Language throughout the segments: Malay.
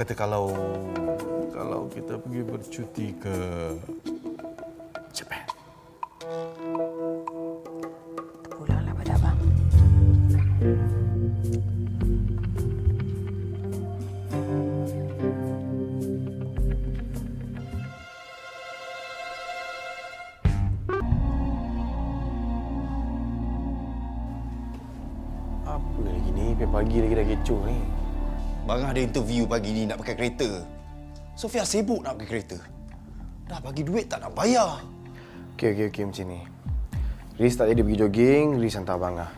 Kata kalau kalau kita pergi bercuti ke Japan. Pulanglah pada abang. Apa lagi ni? Pagi lagi dah kecoh ni. Barang ada interview pagi ni nak pakai kereta. Sofia sibuk nak pakai kereta. Dah bagi duit tak nak bayar. Okey, okey, okey macam ni. Riz tak jadi pergi jogging, Riz hantar abang lah.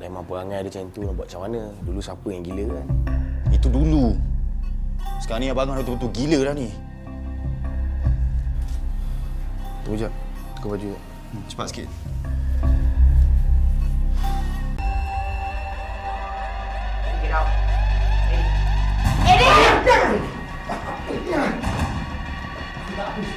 Memang perangai dia macam tu nak buat macam mana. Dulu siapa yang gila kan? Itu dulu. Sekarang ni abang dah betul-betul gila dah ni. Tunggu jap. Tukar baju jap. Hmm, cepat sikit. Bak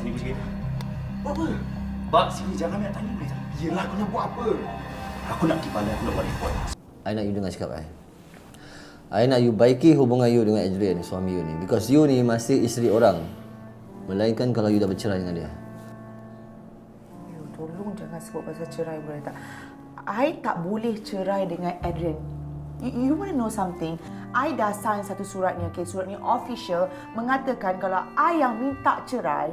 sini sikit. Buat apa? Bak sini jangan nak tanya boleh tak? Yelah aku nak buat apa? Aku nak pergi balai, aku nak buat report. I nak you dengar cakap I. I nak you baiki hubungan you dengan Adrian, suami you ni. Because you ni masih isteri orang. Melainkan kalau you dah bercerai dengan dia. Tolong jangan sebut pasal cerai boleh tak? I tak boleh cerai dengan Adrian. You, you want to know something? I dah sign satu surat ni, okay? Surat ni official mengatakan kalau I yang minta cerai,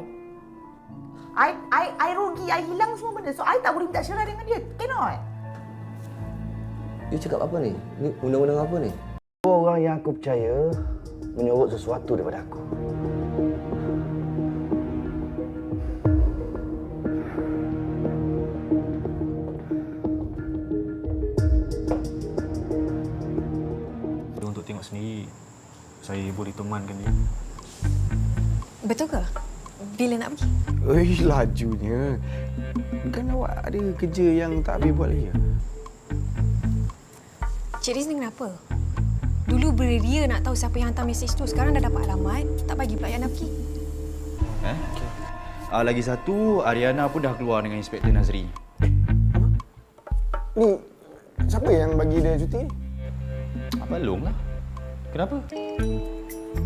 I, I, I rugi, I hilang semua benda. So, I tak boleh minta cerai dengan dia. Cannot. You cakap apa ni? Ni undang-undang apa ni? Orang yang aku percaya menyorot sesuatu daripada aku. Untuk tengok sendiri. Saya boleh temankan dia. Betul ke? Bila nak pergi? Eh, lajunya. Kan awak ada kerja yang tak habis buat lagi. Cik Riz ni kenapa? Dulu beria nak tahu siapa yang hantar mesej tu. Sekarang dah dapat alamat, tak bagi pula yang nak pergi. Eh? Ah, lagi satu, Ariana pun dah keluar dengan Inspektor Nazri. Ni, siapa yang bagi dia cuti ni? Abang Long lah. Kenapa?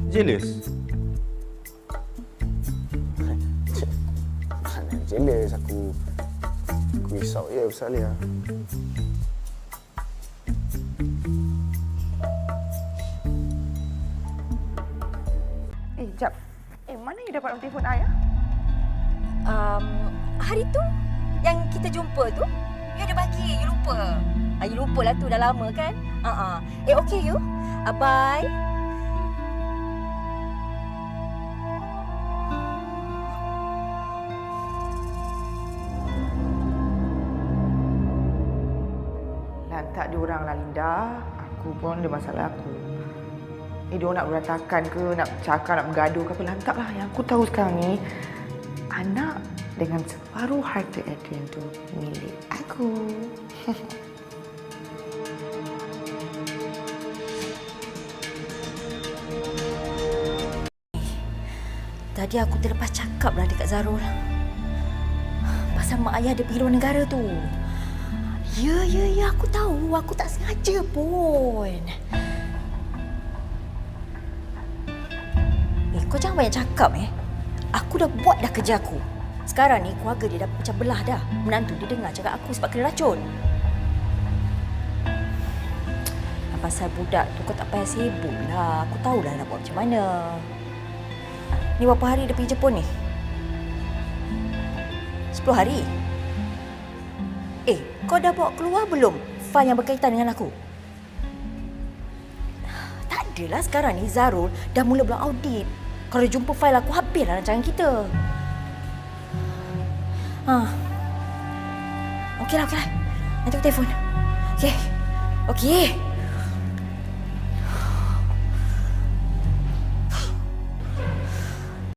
Jealous? Mana jealous aku. Aku risau je pasal dia. Eh, jap. Eh, mana you dapat nombor telefon I, ah? um, hari tu yang kita jumpa tu you ada bagi you lupa ah, you lupa lah tu dah lama kan uh-uh. eh okey you uh, bye Lantak dia orang lah Linda. Aku pun ada masalah aku. Eh, dia nak berantakan ke, nak cakap, nak bergaduh ke apa. Lantak lah. Yang aku tahu sekarang ni, anak dengan separuh harta Adrian tu milik aku. tadi aku terlepas cakap lah dekat Zarul. Pasal mak ayah dia pergi luar negara tu. Ya ya ya aku tahu. Aku tak sengaja pun. Eh kau jangan banyak cakap eh. Aku dah buat dah kerja aku sekarang ni keluarga dia dah pecah belah dah menantu dia dengar cakap aku sebab kena racun pasal budak tu kau tak payah sibuk lah. Aku tahulah nak buat macam mana. Ni berapa hari dia pergi Jepun ni? 10 hari? Eh, kau dah bawa keluar belum fail yang berkaitan dengan aku? Tak adalah sekarang ni Zarul dah mula bulan audit. Kalau jumpa fail aku, habislah rancangan kita. Ha. Okeylah, okeylah. Nanti aku telefon. Okey. Okey.